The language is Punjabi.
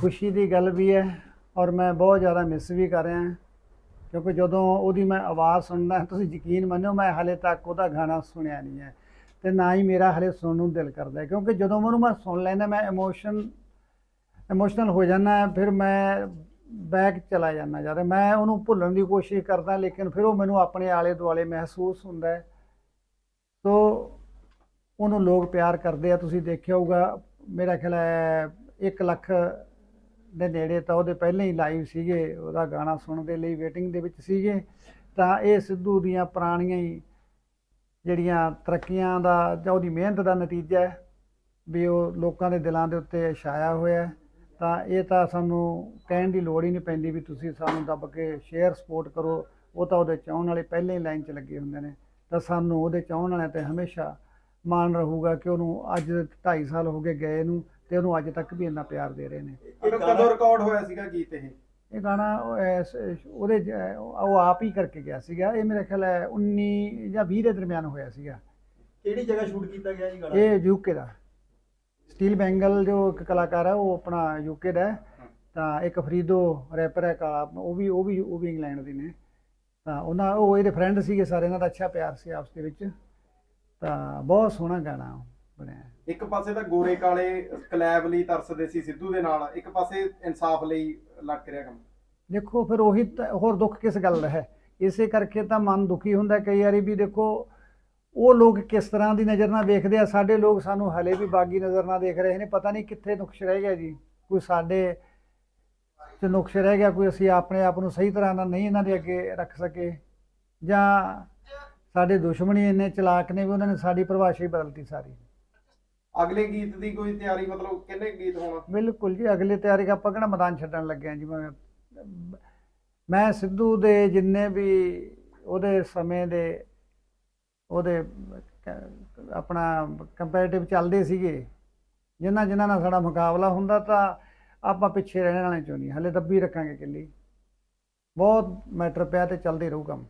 ਖੁਸ਼ੀ ਦੀ ਗੱਲ ਵੀ ਹੈ ਔਰ ਮੈਂ ਬਹੁਤ ਜ਼ਿਆਦਾ ਮਿਸ ਵੀ ਕਰ ਰਿਹਾ ਕਿਉਂਕਿ ਜਦੋਂ ਉਹਦੀ ਮੈਂ ਆਵਾਜ਼ ਸੁਣਦਾ, ਤੁਸੀਂ ਯਕੀਨ ਮੰਨੋ ਮੈਂ ਹਲੇ ਤੱਕ ਉਹਦਾ ਗਾਣਾ ਸੁਣਿਆ ਨਹੀਂ ਹੈ ਤੇ ਨਾ ਹੀ ਮੇਰਾ ਹਲੇ ਸੁਣਨ ਨੂੰ ਦਿਲ ਕਰਦਾ ਕਿਉਂਕਿ ਜਦੋਂ ਮੈਨੂੰ ਮੈਂ ਸੁਣ ਲੈਂਦਾ, ਮੈਂ ਇਮੋਸ਼ਨ ਇਮੋਸ਼ਨਲ ਹੋ ਜਾਂਦਾ ਫਿਰ ਮੈਂ ਬੈਕ ਚਲਾ ਜਾਂਦਾ ਜਦ ਮੈਂ ਉਹਨੂੰ ਭੁੱਲਣ ਦੀ ਕੋਸ਼ਿਸ਼ ਕਰਦਾ, ਲੇਕਿਨ ਫਿਰ ਉਹ ਮੈਨੂੰ ਆਪਣੇ ਆਲੇ ਦੁਆਲੇ ਮਹਿਸੂਸ ਹੁੰਦਾ ਹੈ। ਸੋ ਉਹਨੂੰ ਲੋਕ ਪਿਆਰ ਕਰਦੇ ਆ। ਤੁਸੀਂ ਦੇਖਿਆ ਹੋਊਗਾ, ਮੇਰਾ ਖਿਆਲ ਹੈ 1 ਲੱਖ ਦੇ ਨੇੜੇ ਤਾਂ ਉਹਦੇ ਪਹਿਲਾਂ ਹੀ ਲਾਈਵ ਸੀਗੇ, ਉਹਦਾ ਗਾਣਾ ਸੁਣਨ ਦੇ ਲਈ ਵੇਟਿੰਗ ਦੇ ਵਿੱਚ ਸੀਗੇ। ਤਾਂ ਇਹ ਸਿੱਧੂ ਦੀਆਂ ਪੁਰਾਣੀਆਂ ਹੀ ਜਿਹੜੀਆਂ ਤਰੱਕੀਆਂ ਦਾ ਜਾਂ ਉਹਦੀ ਮਿਹਨਤ ਦਾ ਨਤੀਜਾ ਹੈ, ਵੀ ਉਹ ਲੋਕਾਂ ਦੇ ਦਿਲਾਂ ਦੇ ਉੱਤੇ ਛਾਇਆ ਹੋਇਆ ਤਾਂ ਇਹ ਤਾਂ ਸਾਨੂੰ ਕਹਿਣ ਦੀ ਲੋੜ ਹੀ ਨਹੀਂ ਪੈਂਦੀ ਵੀ ਤੁਸੀਂ ਸਾਨੂੰ ਦੱਬ ਕੇ ਸ਼ੇਅਰ ਸਪੋਰਟ ਕਰੋ, ਉਹ ਤਾਂ ਉਹਦੇ ਚਾਹਣ ਵਾਲੇ ਪਹਿਲਾਂ ਹੀ ਲਾਈਨ 'ਚ ਲੱਗੇ ਹੁੰਦੇ ਨੇ। ਤਾਂ ਸਾਨੂੰ ਉਹਦੇ ਚਾਹਣ ਵਾਲਿਆਂ ਤੇ ਹਮੇਸ਼ਾ ਮਾਣ ਰਹੂਗਾ ਕਿ ਉਹਨੂੰ ਅੱਜ 2.5 ਸਾਲ ਹੋ ਗਏ ਗਏ ਨੂੰ ਤੇ ਉਹਨੂੰ ਅੱਜ ਤੱਕ ਵੀ ਇੰਨਾ ਪਿਆਰ ਦੇ ਰਹੇ ਨੇ। ਇਹ ਕਦੋਂ ਰਿਕਾਰਡ ਹੋਇਆ ਸੀਗਾ ਗੀਤ ਇਹ? ਇਹ ਗਾਣਾ ਉਹ ਐਸ- ਉਹਦੇ ਜ- ਉਹ ਆਪ ਹੀ ਕਰਕੇ ਗਿਆ ਸੀਗਾ। ਇਹ ਮੇਰੇ ਖਿਆਲ ਹੈ 19 ਜਾਂ 20 ਦੇ ਦਰਮਿਆਨ ਹੋਇਆ ਸੀਗਾ। ਕਿਹੜੀ ਜਗ੍ਹਾ ਸ਼ੂਟ ਕੀਤਾ ਗਿਆ ਜੀ ਇਹ ਯੂਕੇ ਦਾ। ਸਟੀਲ ਬੈਂਗਲ ਜੋ ਇੱਕ ਕਲਾਕਾਰ ਹੈ ਉਹ ਆਪਣਾ ਯੂਕੇ ਦਾ ਹੈ। ਤਾਂ ਇੱਕ ਫਰੀਦੋ ਰੈਪਰ ਹੈ ਕਾਲਾ ਉਹ ਵੀ ਉਹ ਵੀ ਉਹ ਵੀ ਇੰਗਲੈਂਡ ਦੇ ਨੇ। ਤਾਂ ਉਹਨਾਂ ਉਹ ਇਹਦੇ ਫਰੈਂਡ ਸੀਗੇ ਸਾਰੇ ਇਹਨਾਂ ਦਾ ਅੱਛਾ ਪਿਆਰ ਸੀ ਆਪਸ ਦੇ ਵਿੱਚ। ਤਾਂ ਬਹੁਤ ਸੋਹਣਾ ਗਾਣਾ ਬਣਿਆ। ਇੱਕ ਪਾਸੇ ਤਾਂ ਗੋਰੇ ਕਾਲੇ ਕਲੈਬ ਲਈ ਤਰਸਦੇ ਸੀ ਸਿੱਧੂ ਦੇ ਨਾਲ ਇੱਕ ਪਾਸੇ ਇਨਸਾਫ ਲਈ ਲੜਕ ਰਿਹਾ ਕੰਮ। ਦੇਖੋ ਫਿਰ ਉਹੀ ਤਾਂ- ਹੋਰ ਦੁੱਖ ਕਿਸ ਗੱਲ ਦਾ ਹੈ? ਇਸੇ ਕਰਕੇ ਤਾਂ ਮਨ ਦੁਖੀ ਹੁੰਦਾ ਕਈ ਵਾਰੀ ਵੀ ਦੇਖੋ ਉਹ ਲੋਕ ਕਿਸ ਤਰ੍ਹਾਂ ਦੀ ਨਜ਼ਰ ਨਾਲ ਵੇਖਦੇ ਆ? ਸਾਡੇ ਲੋਕ ਸਾਨੂੰ ਹਲੇ ਵੀ ਬਾਗੀ ਨਜ਼ਰ ਨਾਲ ਦੇਖ ਰਹੇ ਨੇ। ਪਤਾ ਨਹੀਂ ਕਿੱਥੇ ਨੁਕਸ ਰਹਿ ਗਿਆ ਜੀ। ਕੋਈ ਸਾਡੇ ਚ ਨੁਕਸ ਰਹਿ ਗਿਆ ਕੋਈ ਅਸੀਂ ਆਪਣੇ ਆਪ ਨੂੰ ਸਹੀ ਤਰ੍ਹਾਂ ਨਾਲ ਨਹੀਂ ਇਹਨਾਂ ਦੇ ਅੱਗੇ ਰੱਖ ਸਕੇ। ਜਾਂ ਸਾਡੇ ਦੁਸ਼ਮਣੀ ਇੰਨੇ ਚਲਾਕ ਨੇ ਵੀ ਉਹਨਾਂ ਨੇ ਸਾਡੀ ਪਰਿਭਾਸ਼ਾ ਹੀ ਬਦਲਤੀ ਸਾਰੀ। ਅਗਲੇ ਗੀਤ ਦੀ ਕੋਈ ਤਿਆਰੀ ਮਤਲਬ ਕਿੰਨੇ ਗੀਤ ਹੋਣਾ? ਬਿਲਕੁਲ ਜੀ, ਅਗਲੇ ਤਿਆਰੀ ਆਪਾਂ ਕਿਹੜਾ ਮੈਦਾਨ ਛੱਡਣ ਲੱਗੇ ਆ ਜੀ? ਮੈਂ ਮੈਂ ਸਿੱਧੂ ਦੇ ਜਿੰਨੇ ਵੀ ਉਹਦੇ ਸਮੇਂ ਦੇ ਉਹਦੇ ਆਪਣਾ ਕੰਪੈਰੀਟਿਵ ਚੱਲਦੇ ਸੀਗੇ ਜਿਨ੍ਹਾਂ ਜਿਨ੍ਹਾਂ ਨਾਲ ਸਾਡਾ ਮੁਕਾਬਲਾ ਹੁੰਦਾ ਤਾਂ ਆਪਾਂ ਪਿੱਛੇ ਰਹਿਣ ਵਾਲੇ ਚੋਂ ਨਹੀਂ, ਹਲੇ ਦੱਬੀ ਰੱਖਾਂਗੇ ਕਿੱਲੀ। ਬਹੁਤ ਮੈਟਰ ਪਿਆ ਤੇ ਚੱਲਦੇ ਰਹੂ ਕੰਮ।